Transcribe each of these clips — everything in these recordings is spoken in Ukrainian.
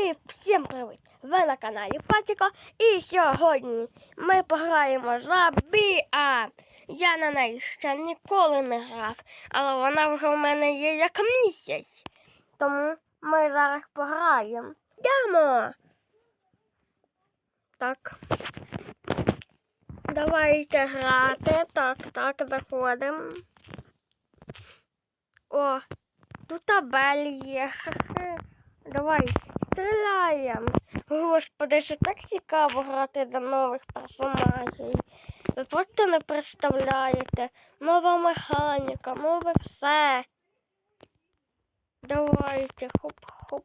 І всім привіт! Ви на каналі Патіко. І сьогодні ми пограємо за Біа. Я на неї ще ніколи не грав, але вона вже в мене є як місяць. Тому ми зараз пограємо. Йдемо! Так. Давайте грати. Так, так, заходимо. О, тут табель є. Давай, стріляємо. Господи, що так цікаво грати до нових персонажів. Ви просто не представляєте. Нова механіка, нове все. Давайте, хоп-хоп.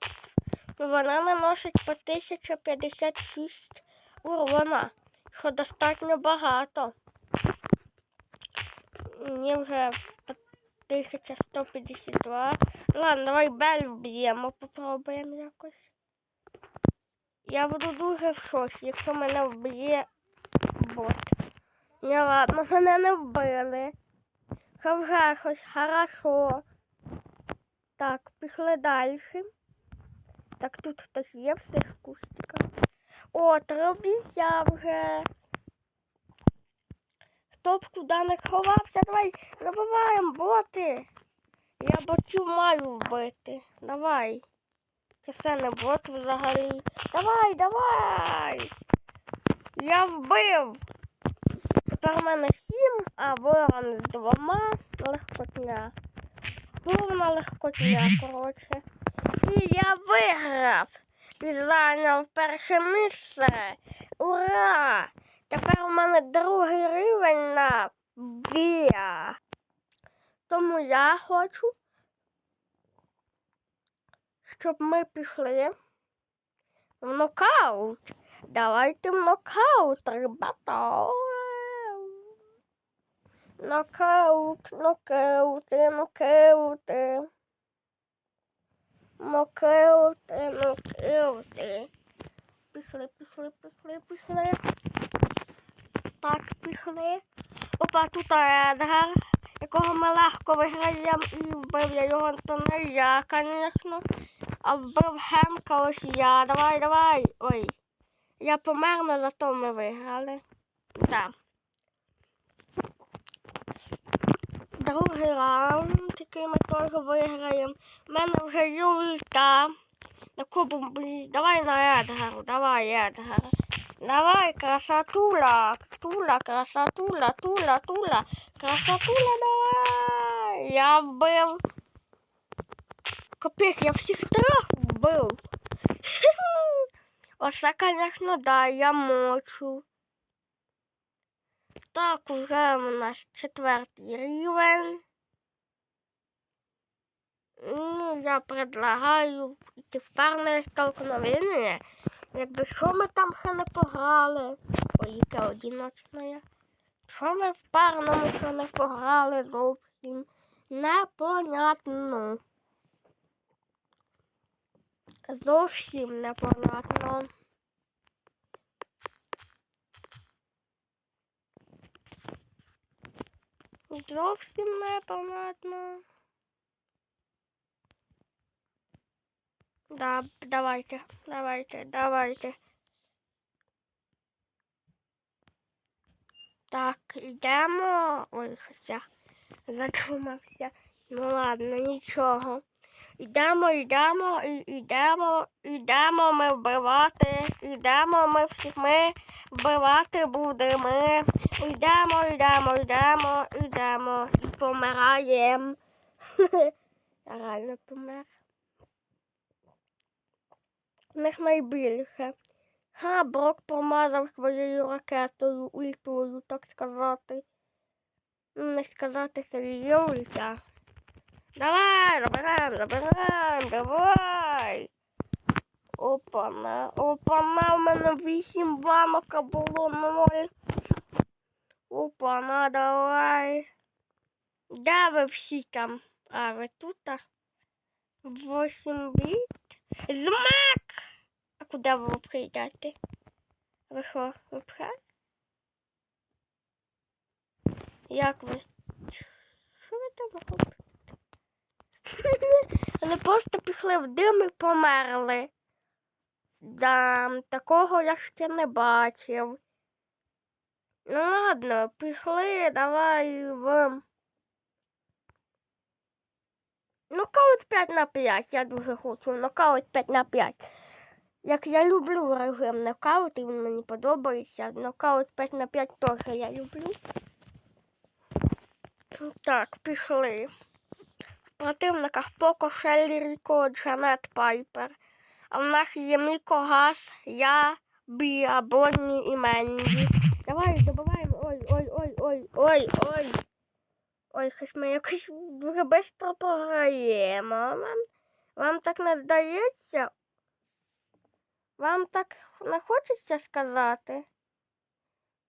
Вона наносить по 1056 урона, що достатньо багато. Мені вже 1152. Ладно, давай бель вб'ємо, попробуємо якось. Я буду дуже в шоці, якщо мене вб'є бот. Ні, ладно, мене не вбили. Вже щось хорошо. Так, пішли далі. Так, тут хтось є в цих кустиках. О, тробіся вже. Хто б куди не ховався, давай забиваємо боти. Я ботів маю вбити. Давай. Це все не бот взагалі. Давай, давай. Я вбив. Тепер в мене сім, а ворон з двома легкотня. Повна легкотня, коротше. І я виграв. І зайняв перше місце. Ура! Тепер у мене другий рівень на Біа. Тому я хочу, щоб ми пішли в нокаут. Давайте в нокаут, ребята. Нокаут, нокаути, нокаути. Нокаути, нокаути. Пішли, пішли, пішли, пішли. Так, пішли. Опа, тут Едгар, якого ми легко виграємо і вбив я його, то не я, звісно. Гемка ось я. Давай, давай. Ой. Я помер, але зато ми виграли. Так. Другий раунд, який ми теж виграємо. У мене вже є ульта. На кубу, давай на Едгару, давай, Едгар. Давай, красотуля, тула, красотуля, тула, тула, красотуля, давай. Я вбив. Капець, я всіх трьох вбив. Оце, звісно, да, я мочу. Так, уже у нас четвертий рівень. Ну, я предлагаю йти в парне столкновення. Якби що ми там ще не пограли. Ой, яке одиночне. Що ми в парному ще не пограли зовсім. Непонятно. Зовсім непонятно. Зовсім непонятно. Да, давайте, давайте, давайте. Так, йдемо. Ой, хоча задумався. Ну ладно, нічого. Йдемо, йдемо, йдемо, йдемо ми вбивати, йдемо ми всіх ми вбивати будемо. Йдемо, йдемо, йдемо, йдемо і помираємо. Реально помер. В них найбільше. Ха, Брок промазав своєю ракетою, ультою, так сказати. Не сказати, що її ульта. Давай, забираем, забираем, давай. Опана, опана, у мене вісім банок, а було ноль. Опана, давай. Де ви всі там? А, ви тут? Восім біт. Змак! А куди ви прийдете? Ви що, ви пхаєте? Як ви? Що ви там? Вони просто пішли в дим і померли. Да, такого я ще не бачив. Ну ладно, пішли, давай в. Нокаут 5 на 5, я дуже хочу. Нокаут 5 на 5. Як я люблю режим нокаут, і він мені подобається. Нокаут 5 на 5 теж я люблю. Так, пішли. Противниках Поко, Шеллі, Ріко, Джанет, Пайпер. А в нас є Міко, Гас, я, Біа, Бонні і Менді. Давай, добиваємо. Ой, ой, щось ми якось дуже швидко програємо. Вам, вам так не здається? Вам так не хочеться сказати?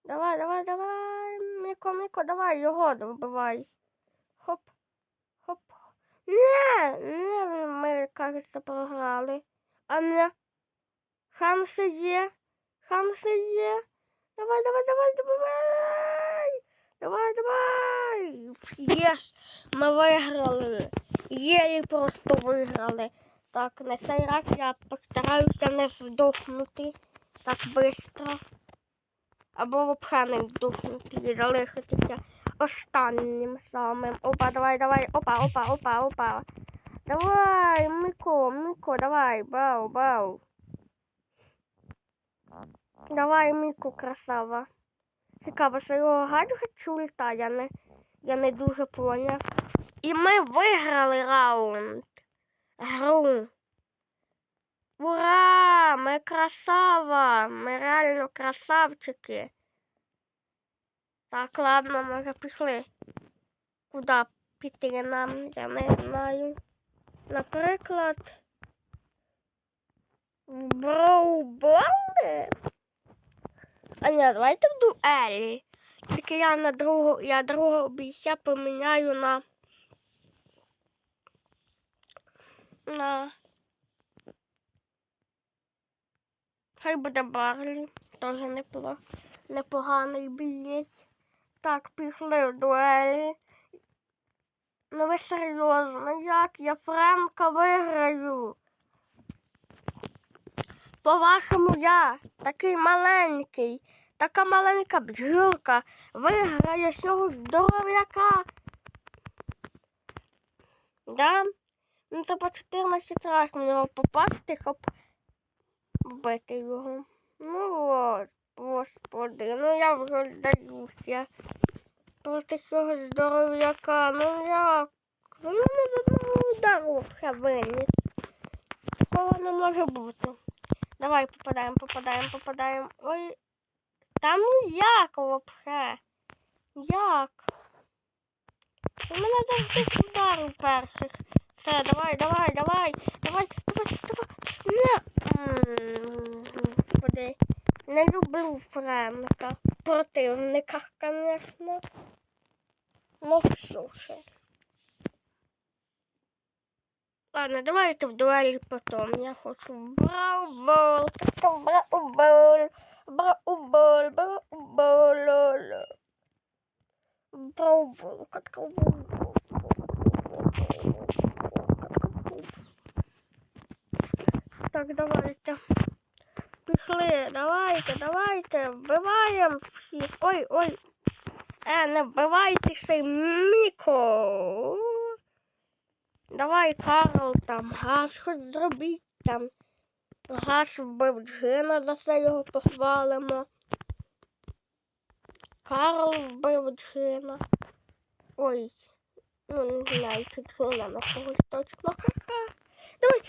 Давай, давай, давай, Міко, Міко, давай, його добивай. Хоп, хоп. Не, не, ми, кажеться, програли. А не. Шанси є. Шанси є. Давай, давай, давай, добивай. Давай, давай. Єс, ми виграли. Єлі просто виграли. Так, на цей раз я постараюся не здохнути так швидко. Або взагалі не здохнути і залишитися останнім самим. Опа, давай, давай. Опа, опа, опа, опа. Давай, Мико, Мико, давай, бау, бау. Давай, Мико, красава. Цікаво, що його гаджет чи ульта, я не, я не дуже поняв. І ми виграли раунд. Гру. Ура! Ми красава! Ми реально красавчики. Так, ладно, ми вже пішли. Куди піти нам, я не знаю. Наприклад, в Броуболи? А ні, давайте в дуелі. Тільки я на другу, я другого бійця поміняю на. На. Хай буде Барлі. Теж непоганий бієць. Так, пішли в дуелі. Ну ви серйозно, як я Френка виграю? По-вашому я такий маленький, така маленька бджілка виграє цього здоров'яка. Да? Ну то по 14 раз в нього попасти, щоб вбити його. Ну от, господи, ну я вже здаюся. Проти цього здоров'яка, ну як? Ну не з одного удару все виніс. Такого не може бути. Давай попадаємо, попадаємо, попадаємо. Ой. Та ну як вообще? Як? У мене завжди удар у перших. Все, давай, давай, давай, давай, давай, давай. Не. Господи. Не люблю Френка. Противника, звісно. Ну що ж. Ладно, давайте в дуэлі потом. Я хочу браубол, просто браубол, браубол, браубол, браубол, катка Так, давайте. Пішли, давайте, давайте, вбиваємо всіх. Ой, ой. Е, не вбивайте вбивайтеся, Міко. Давай, Карл, там газ хоч зробіть там. Газ вбив Джина, за це його похвалимо. Карл вбив Джина. Ой, ну не знаю, чи Джина на когось точно. Ха-ха. Давай,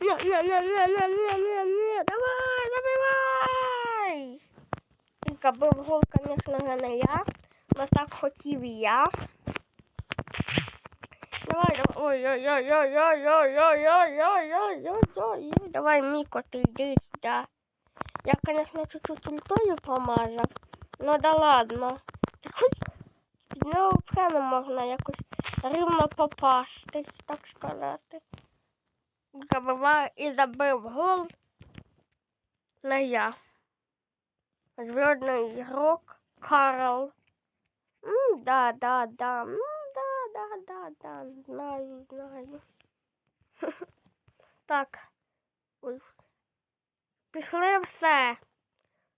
на, на, на, на, на, на, на, давай, забивай! Тільки бив гол, звісно, не я, але так хотів я. Давай, давай. Ой-ой-ой-ой-ой-ой-ой-ой-ой-ой-ой-ой. Давай, Міко, ти йди сюди. Я, конечно, чуть-чуть ультою помазав. Ну да ладно. Нього взагалі можна якось рівно попастись, так сказати. Забиваю і забив гол. Не я. Звездный игрок Карл. М, да, да, да. М, да, да, да, да. Знаю, знаю. Так. Ой. Пішли все.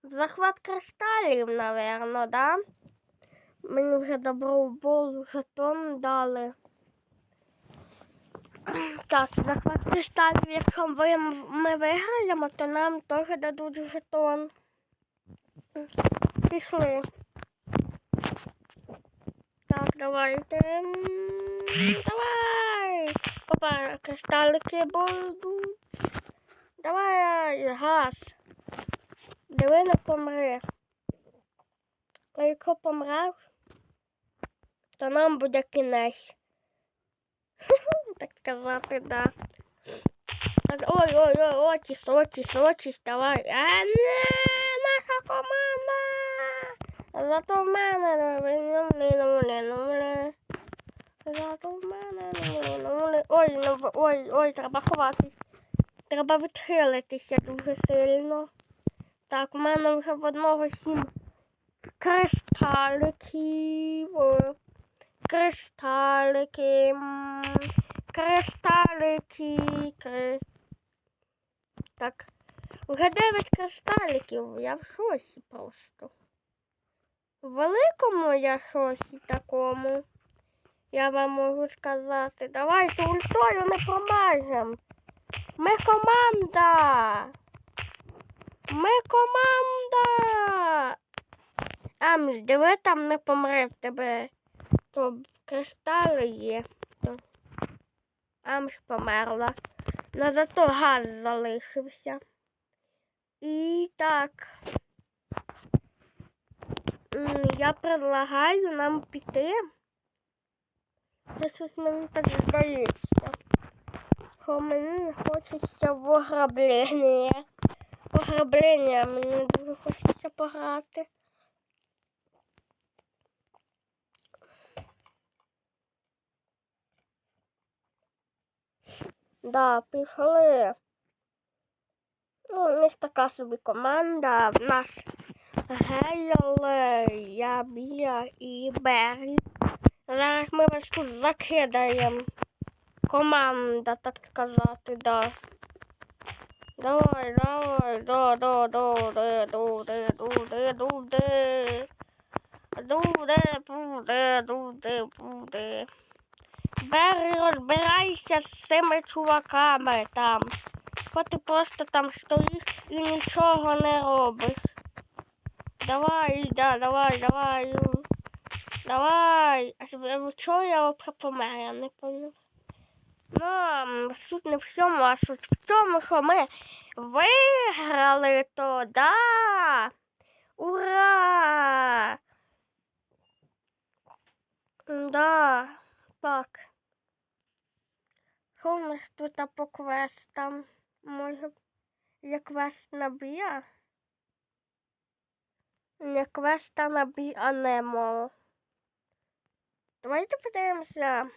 Захват кристалів, напевно, да? Мені вже добровол жетон дали. Так, захват кристалів, якщо ми виграємо, то нам теж дадуть жетон. Пішли. Так, давайте. Давай. Опа, кристалики будуть. Давай, газ. Диви не помре. А якщо помреш, то нам буде кінець. Так сказати, да. Ой, ой, ой, Отіс, Отіс, Отіс, давай. А, не, наша команда. Зато в мене. Зато в мене, ну. Ой, ну, ой, ой, треба ховатись. Треба відхилитися дуже сильно. Так, у мене вже в одного сім кристаликів. Кристалики. Кристалики. Кри... Так. Вже дев'ять кристаликів. Я в шоці просто. В великому я шоці такому. Я вам можу сказати. Давайте ультою не промажем. Ми команда. Ми команда. Амс, диви там не помре в тебе. То кристали є. Амс померла. Но зато газ залишився. І так. Я предлагаю нам піти. Це щось мені так здається. Що мені хочеться в ограблення. Ограблення мені дуже хочеться пограти. Да, пішли. Ну, у них така собі команда. В нас Гейл, я Біля і Беррі. Зараз ми вас тут закидаємо. Команда, так сказати, да. Давай, давай, да, да, да, да, да, да, да, да, да. Дуде, буде, дуде, буде. Бери, розбирайся з цими чуваками там. Бо ти просто там стоїш і нічого не робиш. Давай, да, давай, давай. Давай. А чого я вообще помер, я не поняв. Ну, суть не в цьому, а суть в тому, що ми виграли то, да. Ура! Да, так. У тут по квестам? Може, є квест на бія? Не квеста на бій, а немо. Давайте подивимося.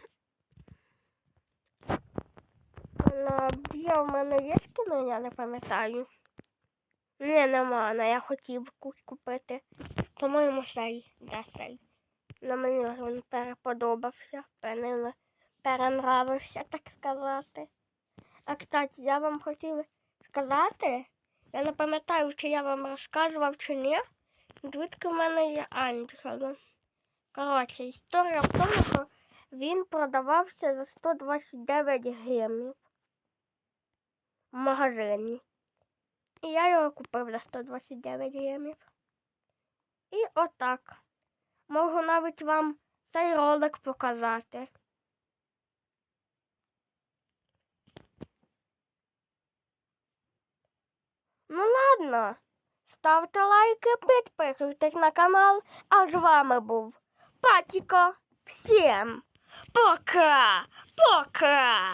На бія в мене є скіни, я не пам'ятаю. Ні, нема, але я хотів ку- купити. По-моєму, цей, да, цей. На мені він переподобався, пере- перенравився, так сказати. А кстати, я вам хотів сказати, я не пам'ятаю, чи я вам розказував чи ні. Звідки в мене є Анджело. Коротше, історія в тому, що він продавався за 129 гривень в магазині. І я його купив за 129 гривень. І отак. Можу навіть вам цей ролик показати. Ну ладно. Ставте лайки, підписуйтесь на канал. А з вами був Патіко. Всім пока! Пока!